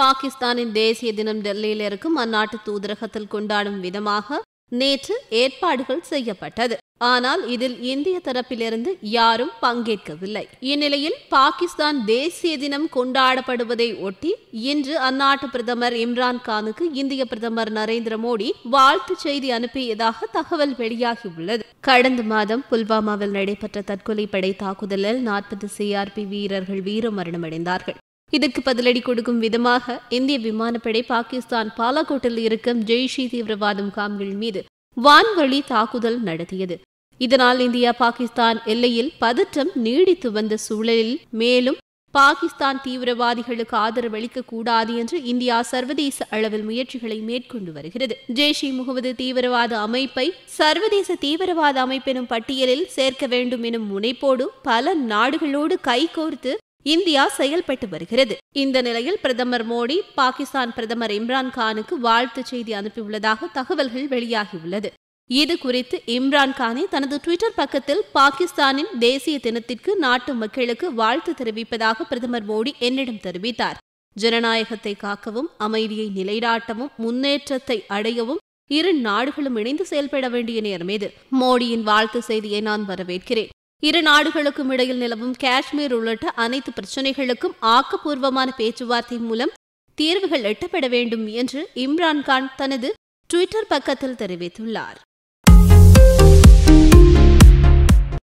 பாகிஸ்தானின் தேசிய தினம் டெல்லியில் இருக்கும் அந்நாட்டு தூதரகத்தில் கொண்டாடும் விதமாக நேற்று ஏற்பாடுகள் செய்யப்பட்டது. ஆனால் இதில் இந்திய தரப்பிலிருந்து யாரும் பங்கேற்கவில்லை. இந்நிலையில் பாகிஸ்தான் தேசிய தினம் கொண்டாடப்படுவதை ஒட்டி இன்று அந்நாட்டு பிரதமர் இம்ரான் கானுக்கு இந்திய பிரதமர் நரேந்திர மோடி வாழ்த்து செய்தி அனுப்பியதாக தகவல் வெளியாகியுள்ளது. கடந்த மாதம் புல்வாமாவில் நடைபெற்ற தற்கொலை படை தாக்குதலில் நாற்பது சிஆர்பி வீரர்கள் வீரமரணமடைந்தார்கள். இதற்கு பதிலடி கொடுக்கும் விதமாக இந்திய விமானப்படை பாகிஸ்தான் பாலாகோட்டில் இருக்கும் ஜெய்ஷி தீவிரவாத முகாம்கள் மீது வான்வழி தாக்குதல் நடத்தியது. இதனால் இந்தியா பாகிஸ்தான் எல்லையில் பதற்றம் நீடித்து வந்த சூழலில் மேலும் பாகிஸ்தான் தீவிரவாதிகளுக்கு ஆதரவளிக்க கூடாது என்று இந்தியா சர்வதேச அளவில் முயற்சிகளை மேற்கொண்டு வருகிறது. ஜெய்ஷ் இ முகமது தீவிரவாத அமைப்பை சர்வதேச தீவிரவாத அமைப்பெனும் பட்டியலில் சேர்க்க வேண்டும் எனும் முனைப்போடு பல நாடுகளோடு கைகோர்த்து இந்தியா செயல்பட்டு வருகிறது. இந்த நிலையில் பிரதமர் மோடி பாகிஸ்தான் பிரதமர் இம்ரான் கானுக்கு வாழ்த்து செய்தி அனுப்பியுள்ளதாக தகவல்கள் வெளியாகியுள்ளது. இது குறித்து இம்ரான் கானே தனது டுவிட்டர் பக்கத்தில் பாகிஸ்தானின் தேசிய தினத்திற்கு நாட்டு மக்களுக்கு வாழ்த்து தெரிவிப்பதாக பிரதமர் மோடி என்னிடம் தெரிவித்தார். ஜனநாயகத்தை காக்கவும் அமைதியை நிலைநாட்டவும் முன்னேற்றத்தை அடையவும் இரு நாடுகளும் இணைந்து செயல்பட வேண்டிய நேரம் இது. மோடியின் வாழ்த்து செய்தியை நான் வரவேற்கிறேன். இரு நாடுகளுக்கும் இடையில் நிலவும் காஷ்மீர் உள்ளிட்ட அனைத்து பிரச்சினைகளுக்கும் ஆக்கப்பூர்வமான பேச்சுவார்த்தை மூலம் தீர்வுகள் எட்டப்பட வேண்டும் என்று இம்ரான்கான் தனது டுவிட்டர் பக்கத்தில் தெரிவித்துள்ளார்.